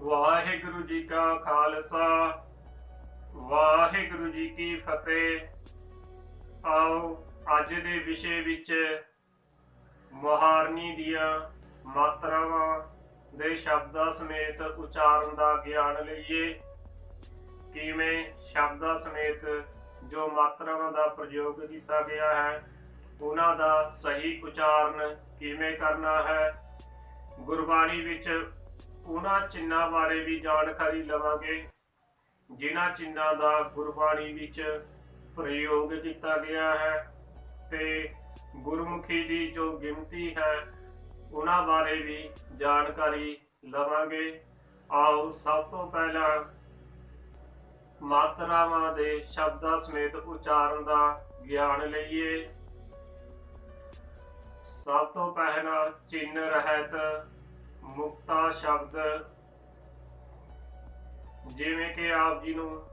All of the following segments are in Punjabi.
ਵਾਹਿਗੁਰੂ ਜੀ ਕਾ ਖਾਲਸਾ, ਵਾਹਿਗੁਰੂ ਜੀ ਕੀ ਫਤਿਹ। ਆਓ ਅੱਜ ਦੇ ਵਿਸ਼ੇ ਵਿੱਚ ਮੁਹਾਰਨੀ ਦੀਆਂ ਮਾਤਰਾਵਾਂ ਦੇ ਸ਼ਬਦਾਂ ਸਮੇਤ ਉਚਾਰਨ ਦਾ ਗਿਆਨ ਲਈਏ। ਕਿਵੇਂ ਸ਼ਬਦਾਂ ਸਮੇਤ ਜੋ ਮਾਤਰਾਵਾਂ ਦਾ ਪ੍ਰਯੋਗ ਕੀਤਾ ਗਿਆ ਹੈ, ਉਹਨਾਂ ਦਾ ਸਹੀ ਉਚਾਰਨ ਕਿਵੇਂ ਕਰਨਾ ਹੈ? ਗੁਰਬਾਣੀ ਵਿੱਚ ਉਹਨਾਂ ਚਿੰਨ੍ਹਾਂ ਬਾਰੇ ਵੀ ਜਾਣਕਾਰੀ ਲਵਾਂਗੇ, ਜਿਨ੍ਹਾਂ ਚਿੰਨਾਂ ਦਾ ਗੁਰਬਾਣੀ ਵਿੱਚ ਪ੍ਰਯੋਗ ਕੀਤਾ ਗਿਆ ਹੈ ਤੇ ਗੁਰਮੁਖੀ ਦੀ ਜੋ ਗਿਣਤੀ ਹੈ, ਉਹਨਾਂ ਬਾਰੇ ਵੀ ਜਾਣਕਾਰੀ ਲਵਾਂਗੇ। ਆਓ ਸਭ ਤੋਂ ਪਹਿਲਾਂ ਮਾਤਰਾਵਾਂ ਦੇ ਸ਼ਬਦਾਂ ਸਮੇਤ ਉਚਾਰਨ ਦਾ ਗਿਆਨ ਲਈਏ। ਸਭ ਤੋਂ ਪਹਿਲਾਂ ਚਿੰਨ ਰਹਿਤ ਮੁਕਤਾ ਸ਼ਬਦ ਜਿਵੇਂ ਕਿ ਆਪ ਜੀ ਨੂੰ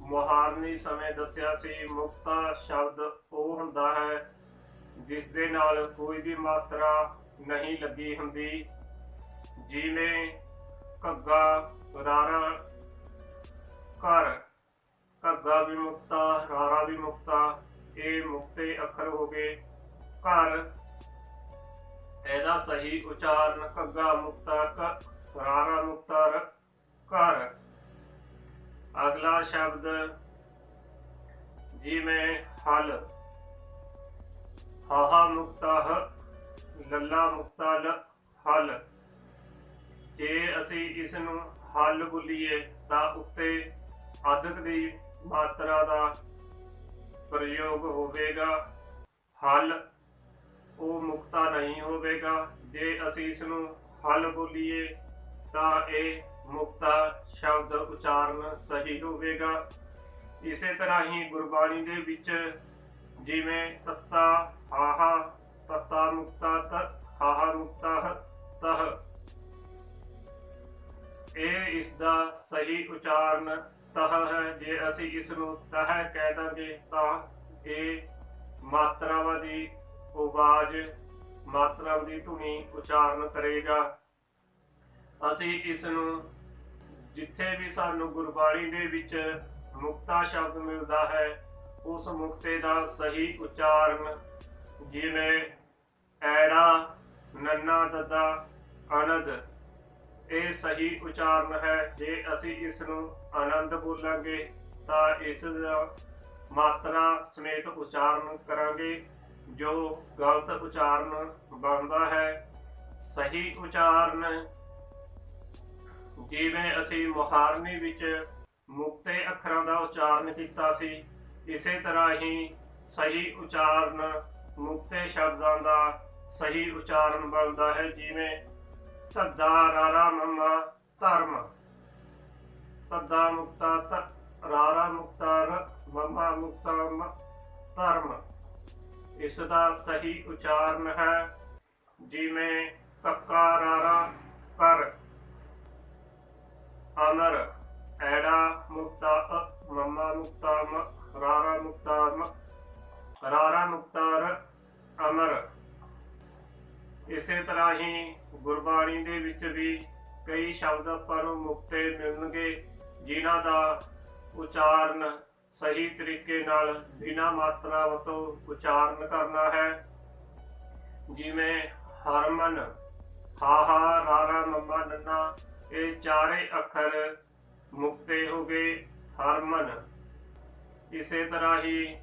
ਮੁਹਾਰਨੀ ਸਮੇਂ ਦੱਸਿਆ ਸੀ, ਮੁਕਤਾ ਸ਼ਬਦ ਉਹ ਹੁੰਦਾ ਹੈ ਜਿਸ ਦੇ ਨਾਲ ਕੋਈ ਵੀ ਮਾਤਰਾ ਨਹੀਂ ਲੱਗੀ ਹੁੰਦੀ, ਜਿਵੇਂ ਘੱਗਾ, ਰਾਰਾ, ਘਰ। ਘੱਗਾ ਵੀ ਮੁਕਤਾ, ਰਾਰਾ ਵੀ ਮੁਕਤਾ, ਇਹ ਮੁਕਤੇ ਅੱਖਰ ਹੋ ਗਏ। ਘਰ ਇਹਦਾ ਸਹੀ ਉਚਾਰਨ ਘੱਗਾ ਮੁਕਤਾ ਕ ਮੁਕਤਾ ਰ, ਘਰ। ਅਗਲਾ ਸ਼ਬਦ, ਜਿਵੇਂ ਹਲ। ਹਾਹਾ ਮੁਕਤਾ ਲੱਲਾ ਮੁਕਤਾ ਹਲ। ਜੇ ਅਸੀਂ ਇਸ ਨੂੰ ਹਲ ਬੁੱਲੀਏ, ਤਾਂ ਉੱਤੇ ਅਧਿਕ ਦੀ ਮਾਤਰਾ ਦਾ ਪ੍ਰਯੋਗ ਹੋਵੇਗਾ। ਹਲ। ਉਹ ਮੁਕਤਾ ਨਹੀਂ ਹੋਵੇਗਾ। ਜੇ ਅਸੀਂ ਇਸ ਨੂੰ ਹਲ ਬੋਲੀਏ, ਤਾਂ ਇਹ ਮੁਕਤਾ ਸ਼ਬਦ ਉਚਾਰਨ ਸਹੀ ਹੋਵੇਗਾ। ਇਸੇ ਤਰ੍ਹਾਂ ਹੀ ਗੁਰਬਾਣੀ ਦੇ ਵਿੱਚ ਜਿਵੇਂ, ਤੱਤਾ ਹਾਹਾ ਤੱਤਾ ਮੁਕਤਾ ਤ ਹਾਹਾ ਮੁਕਤਾ ਤਹ ਇਹ ਇਸ ਦਾ ਸਹੀ ਉਚਾਰਨ ਤਹ ਹੈ। ਜੇ ਅਸੀਂ ਇਸ ਨੂੰ ਤਹ ਕਹਿ ਦਾਂਗੇ, ਤਾਂ ਇਹ ਮਾਤਰਾਵਾਂ ਦੀ ਆਵਾਜ਼ ਮਾਤਰਾ ਦੀ ਧੁਨੀ ਉਚਾਰਨ ਕਰੇਗਾ। ਅਸੀਂ ਇਸ ਨੂੰ ਜਿੱਥੇ ਵੀ ਸਾਨੂੰ ਗੁਰਬਾਣੀ ਦੇ ਵਿੱਚ ਮੁਕਤਾ ਸ਼ਬਦ ਮਿਲਦਾ ਹੈ, ਉਸ ਮੁਕਤੇ ਦਾ ਸਹੀ ਉਚਾਰਨ ਜਿਵੇਂ ਐੜਾ, ਨੰਨਾ, ਦਦਾ, ਅਨੰਦ, ਇਹ ਸਹੀ ਉਚਾਰਨ ਹੈ। ਜੇ ਅਸੀਂ ਇਸ ਨੂੰ ਆਨੰਦ ਬੋਲਾਂਗੇ, ਤਾਂ ਇਸ ਦਾ ਮਾਤਰਾ ਸਮੇਤ ਉਚਾਰਨ ਕਰਾਂਗੇ। ਜੋ ਗਲਤ ਉਚਾਰਨ ਬਣਦਾ ਹੈ, ਸਹੀ ਉਚਾਰਨ ਜਿਵੇਂ ਅਸੀਂ ਮੁਹਾਰਨੀ ਵਿੱਚ ਮੁਕਤੇ ਅੱਖਰਾਂ ਦਾ ਉਚਾਰਨ ਕੀਤਾ ਸੀ, ਇਸੇ ਤਰ੍ਹਾਂ ਹੀ ਸਹੀ ਉਚਾਰਨ ਮੁਕਤੇ ਸ਼ਬਦਾਂ ਦਾ ਸਹੀ ਉਚਾਰਨ ਬਣਦਾ ਹੈ, ਜਿਵੇਂ ਧੱਦਾ ਰਾਰਾ ਮਮਾ ਧਰਮ। ਧੱਦਾ ਮੁਕਤਾ ਤ ਰਾਰਾ ਮੁਕਤਾ ਰ ਮਮਾ ਮੁਕਤਾ ਮ ਧਰਮ। ਇਸ ਦਾ ਸਹੀ ਉਚਾਰਨ ਹੈ ਜਿਵੇਂ ਕੱਕਾ ਰਾਰਾ ਕਰ ਅਮਰ ਐੜਾ ਮੁਕਤਾ ਅ ਮੁਕਤਾ ਮ, ਰਾਰਾ ਮੁਕਤਾ ਰਾਰਾ ਮੁਕਤਾਰ ਅਮਰ। ਇਸੇ ਤਰ੍ਹਾਂ ਹੀ ਗੁਰਬਾਣੀ ਦੇ ਵਿੱਚ ਵੀ ਕਈ ਸ਼ਬਦ ਆਪਾਂ ਨੂੰ ਮੁਕਤੇ ਮਿਲਣਗੇ, ਜਿਨ੍ਹਾਂ ਦਾ ਉਚਾਰਨ ਸਹੀ ਤਰੀਕੇ ਨਾਲ ਬਿਨਾਂ ਮਾਤਰਾ ਤੋਂ ਉਚਾਰਨ ਕਰਨਾ ਹੈ। ਜਿਵੇਂ ਹਰਮਨ ਹਾਹਾ ਰਾਰਾ ਮੰਮਾ ਨੰਨਾ, ਇਹ ਚਾਰੇ ਅੱਖਰ ਮੁਕਤੇ ਹੋ ਗਏ। ਹਰਮਨ, ਇਸੇ ਤਰ੍ਹਾਂ ਹੀ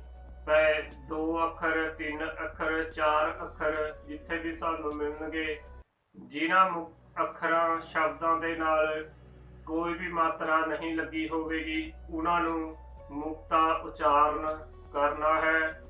ਪੈ ਦੋ ਅੱਖਰ, ਤਿੰਨ ਅੱਖਰ, ਚਾਰ ਅੱਖਰ ਜਿੱਥੇ ਵੀ ਸਾਨੂੰ ਮਿਲਣਗੇ। ਜਿਨ੍ਹਾਂ ਮੁ- ਅੱਖਰਾਂ, ਸ਼ਬਦਾਂ ਦੇ ਨਾਲ ਕੋਈ ਵੀ ਮਾਤਰਾ ਨਹੀਂ ਲੱਗੀ ਹੋਵੇਗੀ, ਉਹਨਾਂ ਨੂੰ ਮੁਕਤਾ ਉਚਾਰਨ ਕਰਨਾ ਹੈ।